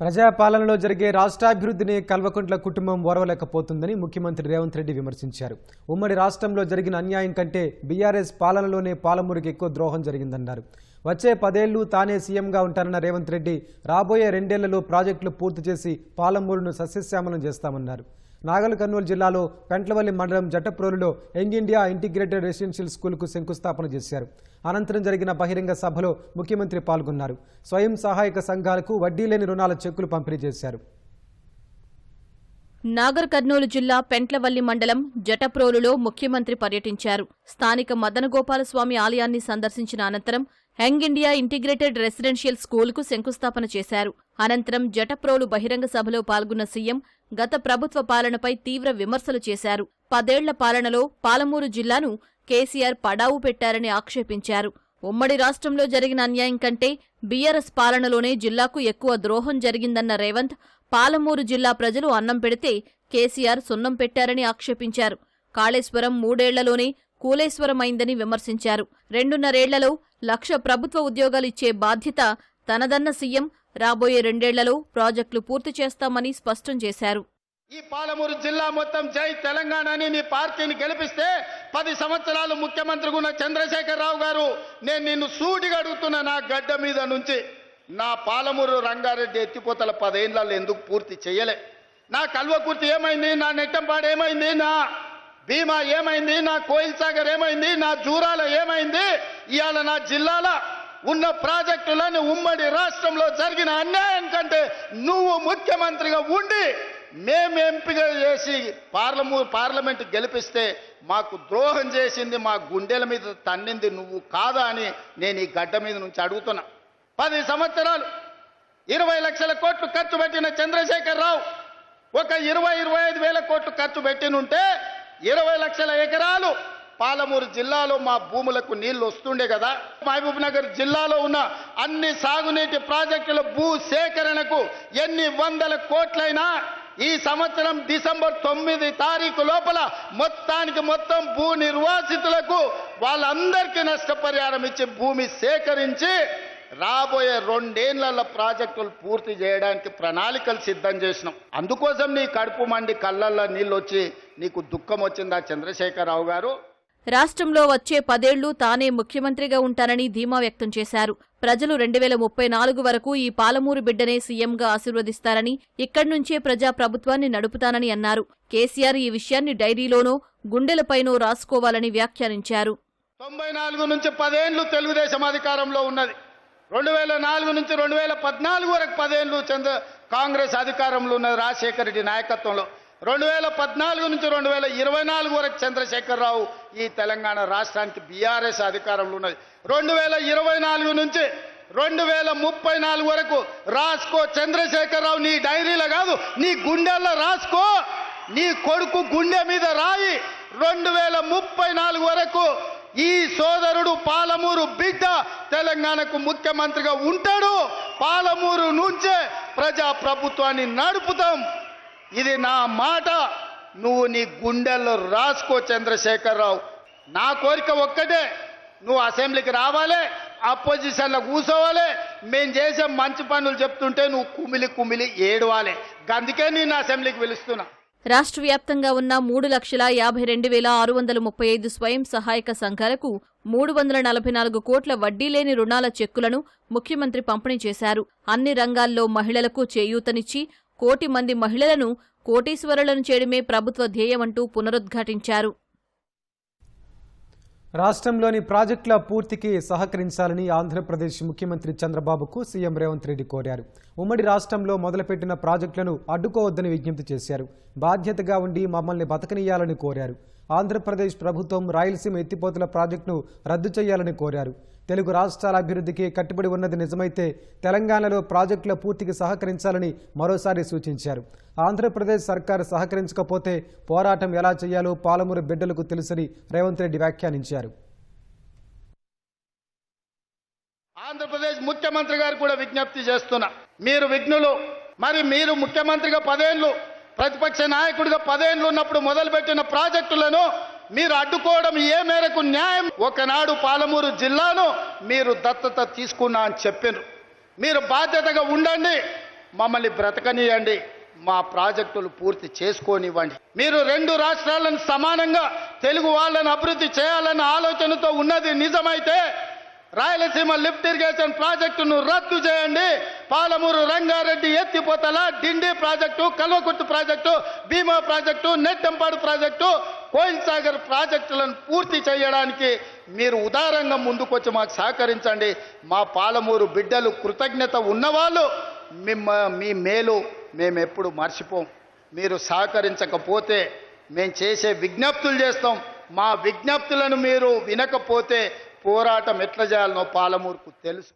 ప్రజాపాలనలో జరిగే రాష్ట్రాభివృద్ధిని కల్వకుంట్ల కుటుంబం ఓర్వలేకపోతుందని ముఖ్యమంత్రి రేవంత్ రెడ్డి విమర్శించారు. ఉమ్మడి రాష్ట్రంలో జరిగిన అన్యాయం కంటే బీఆర్ఎస్ పాలనలోనే పాలమూరుకి ఎక్కువ ద్రోహం జరిగిందన్నారు. వచ్చే పదేళ్ళు తానే సీఎంగా ఉంటానన్న రేవంత్ రెడ్డి రాబోయే రెండేళ్ళలో ప్రాజెక్టులు పూర్తి చేసి పాలమూరును సస్యశ్యామలం చేస్తామన్నారు. నాగల్ కర్నూలు జిల్లాలో పెంట్లవల్లి మండలం జట్టప్రోలులో యంగ్ ఇండియా ఇంటిగ్రేటెడ్ రెసిడెన్షియల్ స్కూల్కు శంకుస్థాపన చేశారు. అనంతరం జరిగిన బహిరంగ సభలో ముఖ్యమంత్రి పాల్గొన్నారు. స్వయం సహాయక సంఘాలకు వడ్డీ లేని రుణాల చెక్కులు పంపిణీ చేశారు. నాగర్ కర్నూలు జిల్లా పెంట్లవల్లి మండలం జటప్రోలులో ముఖ్యమంత్రి పర్యటించారు. స్థానిక మదనగోపాలస్వామి ఆలయాన్ని సందర్శించిన అనంతరం యంగ్ ఇండియా ఇంటిగ్రేటెడ్ రెసిడెన్షియల్ స్కూల్కు శంకుస్థాపన చేశారు. అనంతరం జటప్రోలు బహిరంగ సభలో పాల్గొన్న సీఎం గత ప్రభుత్వ పాలనపై తీవ్ర విమర్శలు చేశారు. పదేళ్ళ పాలనలో పాలమూరు జిల్లాను కేసీఆర్ పడావు పెట్టారని ఆక్షేపించారు. ఉమ్మడి రాష్ట్రంలో జరిగిన అన్యాయం కంటే బీఆర్ఎస్ పాలనలోనే జిల్లాకు ఎక్కువ ద్రోహం జరిగిందన్న రేవంత్ పాలమూరు జిల్లా ప్రజలు అన్నం పెడితే కేసీఆర్ సున్నం పెట్టారని ఆక్షేపించారు. కాళేశ్వరం మూడేళ్ళలోనే కూలేశ్వరమైందని విమర్శించారు. రెండున్నరేళ్ళలో లక్ష ప్రభుత్వ ఉద్యోగాలు ఇచ్చే బాధ్యత తనదన్న సీఎం రాబోయే రెండేళ్ళలో ప్రాజెక్టులు పూర్తి చేస్తామని స్పష్టం చేశారు. ఈ పాలమూరు జిల్లా మొత్తం జై తెలంగాణ అని నీ పార్టీని గెలిపిస్తే పది సంవత్సరాలు ముఖ్యమంత్రి ఉన్న చంద్రశేఖరరావు గారు నేను నిన్ను సూటిగా అడుగుతున్నా నా గడ్డ మీద నుంచి. నా పాలమూరు రంగారెడ్డి ఎత్తిపోతల పదేళ్ళలో ఎందుకు పూర్తి చేయలే? నా కల్వకుర్తి ఏమైంది? నా నెట్టంపాడు ఏమైంది? నా భీమా ఏమైంది? నా కోయిల్ సాగర్ ఏమైంది? నా జూరాల ఏమైంది? ఇవాళ నా జిల్లాల ఉన్న ప్రాజెక్టులను ఉమ్మడి రాష్ట్రంలో జరిగిన అన్యాయం కంటే నువ్వు ముఖ్యమంత్రిగా ఉండి మేము ఎంపిక చేసి పార్లము పార్లమెంట్ గెలిపిస్తే మాకు ద్రోహం చేసింది మా గుండెల మీద తన్నింది నువ్వు కాదా అని నేను ఈ గడ్డ మీద నుంచి అడుగుతున్నా. పది సంవత్సరాలు ఇరవై లక్షల కోట్లు ఖర్చు పెట్టిన చంద్రశేఖర్ రావు. ఒక ఇరవై ఇరవై ఐదు వేల కోట్లు ఖర్చు పెట్టినుంటే ఇరవై లక్షల ఎకరాలు పాలమూరు జిల్లాలో మా భూములకు నీళ్ళు వస్తుండే కదా. మహబూబ్ నగర్ జిల్లాలో ఉన్న అన్ని సాగునీటి ప్రాజెక్టుల భూ సేకరణకు ఎన్ని వందల కోట్లైనా ఈ సంవత్సరం డిసెంబర్ తొమ్మిది తారీఖు లోపల మొత్తానికి మొత్తం భూ నిర్వాసితులకు వాళ్ళందరికీ నష్టపరిహారం ఇచ్చి భూమి సేకరించి రాబోయే రెండేళ్ళ ప్రాజెక్టులు పూర్తి చేయడానికి ప్రణాళికలు సిద్ధం చేసినాం. అందుకోసం నీ కడుపు మండి కళ్ళల్లో నీళ్ళు వచ్చి నీకు దుఃఖం వచ్చిందా చంద్రశేఖరరావు గారు? రాష్ట్రంలో వచ్చే పదేళ్ళు తానే ముఖ్యమంత్రిగా ఉంటానని ధీమా వ్యక్తం చేశారు. ప్రజలు రెండు వేల ముప్పై నాలుగు వరకు ఈ పాలమూరు బిడ్డనే సీఎంగా ఆశీర్వదిస్తారని ఇక్కడి నుంచే ప్రజా ప్రభుత్వాన్ని నడుపుతానని అన్నారు. కేసీఆర్ ఈ విషయాన్ని డైరీలోనో గుండెలపైనో రాసుకోవాలని వ్యాఖ్యానించారు. తొంభై నాలుగు నుంచి పదేండ్లు తెలుగుదేశం అధికారంలో ఉన్నది. రెండు వేల నాలుగు నుంచి రెండు వేల పద్నాలుగు వరకు పదేళ్ళు చంద్ర కాంగ్రెస్ అధికారంలో ఉన్నది రాజశేఖర రెడ్డి నాయకత్వంలో. రెండు వేల పద్నాలుగు నుంచి రెండు వేల ఇరవై నాలుగు వరకు చంద్రశేఖరరావు ఈ తెలంగాణ రాష్ట్రానికి బీఆర్ఎస్ అధికారంలో ఉన్నది. రెండు వేల ఇరవై నాలుగు నుంచి రెండు వేల ముప్పై నాలుగు వరకు రాసుకో చంద్రశేఖరరావు నీ డైరీలో కాదు నీ గుండెల్లో రాసుకో. నీ కొడుకు గుండె మీద రాయి. రెండు వేల ముప్పై నాలుగు వరకు ఈ సోదరుడు పాలమూరు బిడ్డ తెలంగాణకు ముఖ్యమంత్రిగా ఉంటాడు. పాలమూరు నుంచే ప్రజా ప్రభుత్వాన్ని నడుపుతాం. ఇది నా మాట. నువ్వు నీ గుండెల్లో రాసుకో చంద్రశేఖరరావు. నా కోరిక ఒక్కటే. నువ్వు అసెంబ్లీకి రావాలి అపోజిషన్లో కూర్చోవాలి. మేము చేసే మంచి పనులు చెప్తుంటే నువ్వు కుమిలి కుమిలి ఏడవాలి. అందుకే నేను అసెంబ్లీకి పిలుస్తున్నా. రాష్ట్ర వ్యాప్తంగా ఉన్న మూడు లక్షల యాభై రెండు వేల ఆరు వందల ముప్పై ఐదు స్వయం సహాయక సంఘాలకు మూడు వందల నలభై నాలుగు కోట్ల వడ్డీ లేని రుణాల చెక్కులను ముఖ్యమంత్రి పంపిణీ చేశారు. అన్ని రంగాల్లో మహిళలకు చేయూతనిచ్చి కోటి మంది మహిళలను కోటీశ్వరులను చేయడమే ప్రభుత్వ ధ్యేయమంటూ పునరుద్ఘాటించారు. రాష్ట్రంలోని ప్రాజెక్టుల పూర్తికి సహకరించాలని ఆంధ్రప్రదేశ్ ముఖ్యమంత్రి చంద్రబాబుకు సీఎం రేవంత్ రెడ్డి కోరారు. ఉమ్మడి రాష్ట్రంలో మొదలుపెట్టిన ప్రాజెక్టులను అడ్డుకోవద్దని విజ్ఞప్తి చేశారు. బాధ్యతగా ఉండి మమ్మల్ని బతకనీయాలని కోరారు. ఆంధ్రప్రదేశ్ ప్రభుత్వం రాయలసీమ ఎత్తిపోతల ప్రాజెక్టును రద్దు చేయాలని కోరారు. తెలుగు రాష్ట్రాల అభివృద్ధికి కట్టుబడి ఉన్నది నిజమైతే తెలంగాణలో ప్రాజెక్టుల పూర్తికి సహకరించాలని మరోసారి సూచించారు. ఆంధ్రప్రదేశ్ సర్కారు సహకరించకపోతే పోరాటం ఎలా చేయాలో పాలమూరు బిడ్డలకు తెలుసని రేవంత్ రెడ్డి వ్యాఖ్యానించారు. ఆంధ్రప్రదేశ్ ముఖ్యమంత్రి గారు కూడా విజ్ఞప్తి చేస్తున్నా. మీరు విఘ్నులు మరి మీరు ముఖ్యమంత్రిగా పదేళ్ళు ప్రతిపక్ష నాయకుడిగా పదేళ్ళు ఉన్నప్పుడు మొదలుపెట్టిన ప్రాజెక్టులను మీరు అడ్డుకోవడం ఏ మేరకు న్యాయం? ఒకనాడు పాలమూరు జిల్లాను మీరు దత్తత తీసుకున్నా అని చెప్పారు మీరు బాధ్యతగా ఉండండి మమ్మల్ని బ్రతకనియండి మా ప్రాజెక్టులు పూర్తి చేసుకోనివ్వండి. మీరు రెండు రాష్ట్రాలను సమానంగా తెలుగు వాళ్ళను అభివృద్ధి చేయాలన్న ఆలోచనతో ఉన్నది నిజమైతే రాయలసీమ లిఫ్ట్ ఇరిగేషన్ ప్రాజెక్టును రద్దు చేయండి పాలమూరు రంగారెడ్డి ఎత్తిపోతల Dindi project Kalwakurthy project Bhima project Nettempadu project Koil Sagar ప్రాజెక్టులను పూర్తి చేయడానికి మీరు ఉదారంగా ముందుకొచ్చి మాకు సహకరించండి. మా పాలమూరు బిడ్డలు కృతజ్ఞత ఉన్నవాళ్ళు మిమ్మ మీ మేలు మేము ఎప్పుడు మర్చిపోం. మీరు సహకరించకపోతే మేము చేసే విజ్ఞప్తులు చేస్తాం. మా విజ్ఞప్తులను మీరు వినకపోతే పోరాటం ఎట్లా చేయాలనో పాలమూరుకు తెలుసు.